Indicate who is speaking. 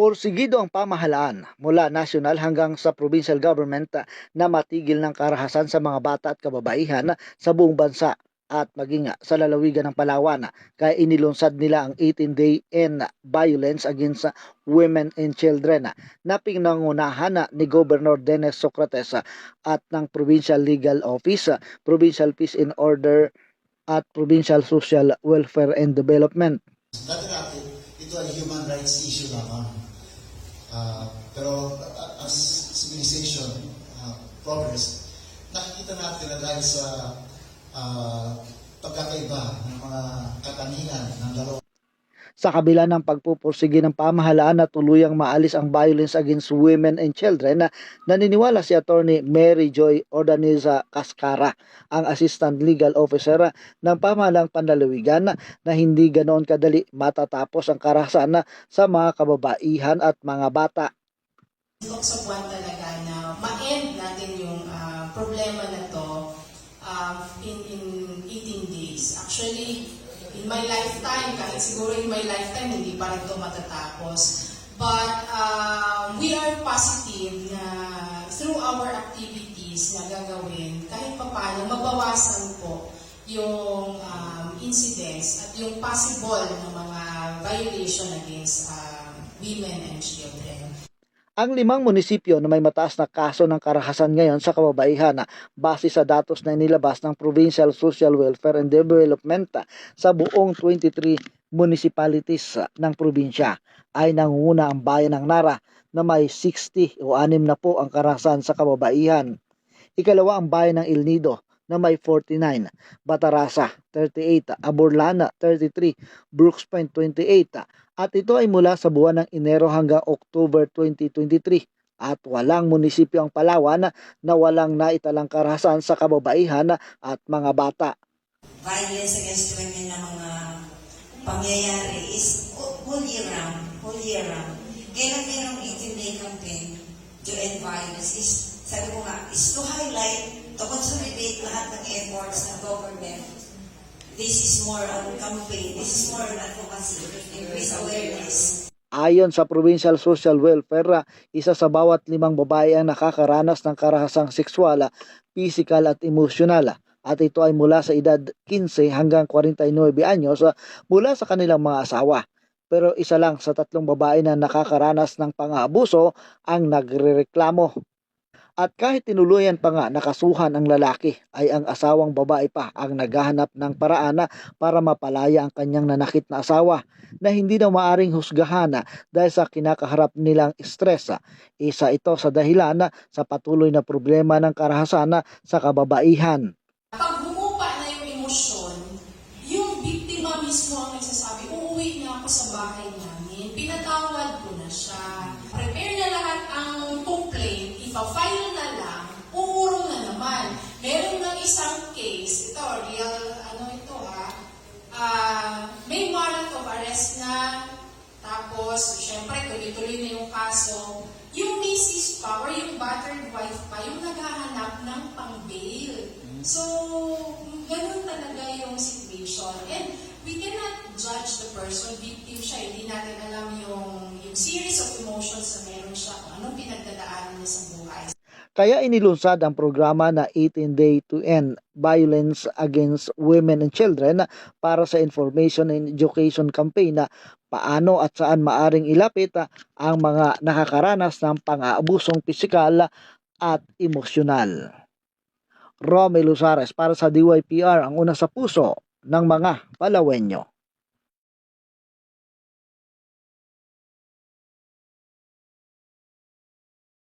Speaker 1: Porsigido ang pamahalaan mula national hanggang sa provincial government na matigil ng karahasan sa mga bata at kababaihan sa buong bansa at maging sa lalawigan ng Palawan. Kaya inilunsad nila ang 18-day end violence against women and children na pinangunahan ah, ni Governor Dennis Socrates at ng Provincial Legal Office, Provincial Peace and Order at Provincial Social Welfare and Development.
Speaker 2: Dati natin, ito ay human rights issue lamang. Ah, pero ah, as civilization ah, progress, nakikita natin na dahil sa ah, pagkakaiba ng mga katangian ng dalawa
Speaker 1: sa kabila ng pagpupursige ng pamahalaan na tuluyang maalis ang violence against women and children na naniniwala si Attorney Mary Joy Ordaniza Cascara, ang Assistant Legal Officer ng pamahalaang panlalawigan na hindi ganoon kadali matatapos ang karahasan sa mga kababaihan at mga bata.
Speaker 3: Sa buwan talaga na ma-end natin yung ah, problema na to ah, in, in 18 days. Actually, in my lifetime, kahit siguro in my lifetime, hindi pa rin to matatapos. But ah, we are positive na through our activities na gagawin, kahit papaano, mabawasan po yung um, incidents at yung possible na mga violation against ah, women and children.
Speaker 1: Ang limang munisipyo na may mataas na kaso ng karahasan ngayon sa kababaihan na base sa datos na inilabas ng Provincial Social Welfare and Development sa buong 23 municipalities ng probinsya ay nangunguna ang bayan ng Nara na may 60 o 6 na po ang karahasan sa kababaihan. Ikalawa ang bayan ng El Nido na may 49, Batarasa 38, Aborlana 33, Brooks Point 28 at ito ay mula sa buwan ng Enero hanggang October 2023 at walang munisipyo ang Palawan na walang naitalang karahasan sa kababaihan at mga bata.
Speaker 4: violence against women na mga pangyayari is whole year round, whole year round. Kaya lang merong 18-day campaign to end violence is, sabi ko nga, is to highlight, to consolidate lahat ng efforts ng government. This is more on campaign, this is more on advocacy, increase awareness.
Speaker 1: Ayon sa Provincial Social Welfare, isa sa bawat limang babae ang nakakaranas ng karahasang sexual, physical at emosyonal. At ito ay mula sa edad 15 hanggang 49 anyos mula sa kanilang mga asawa. Pero isa lang sa tatlong babae na nakakaranas ng pang-aabuso ang nagrereklamo. At kahit tinuluyan pa nga nakasuhan ang lalaki, ay ang asawang babae pa ang naghahanap ng paraan para mapalaya ang kanyang nanakit na asawa na hindi na maaring husgahan dahil sa kinakaharap nilang stress. Isa ito sa dahilan sa patuloy na problema ng karahasan sa kababaihan.
Speaker 3: Pag humupa na yung emosyon, yung biktima mismo ang nagsasabi, uuwi na ako sa bahay namin, pinatawad ko na siya. Prepare na lahat ang complaint, ipa-file na lang, uurong na naman. Isang case, ito, real, ano ito ha, ah, may warrant of arrest na, tapos, syempre, tuloy-tuloy na yung kaso. Yung misis pa, or yung battered wife pa, yung naghahanap ng pang-bail. So, ganun talaga yung situation. And we cannot judge the person, victim siya, hindi natin alam yung, yung series of emotions
Speaker 1: Kaya inilunsad ang programa na 18 Day to End Violence Against Women and Children para sa information and education campaign na paano at saan maaring ilapit ang mga nakakaranas ng pang-aabusong pisikal at emosyonal. Romel Luzares para sa DYPR ang una sa puso ng mga Palawenyo.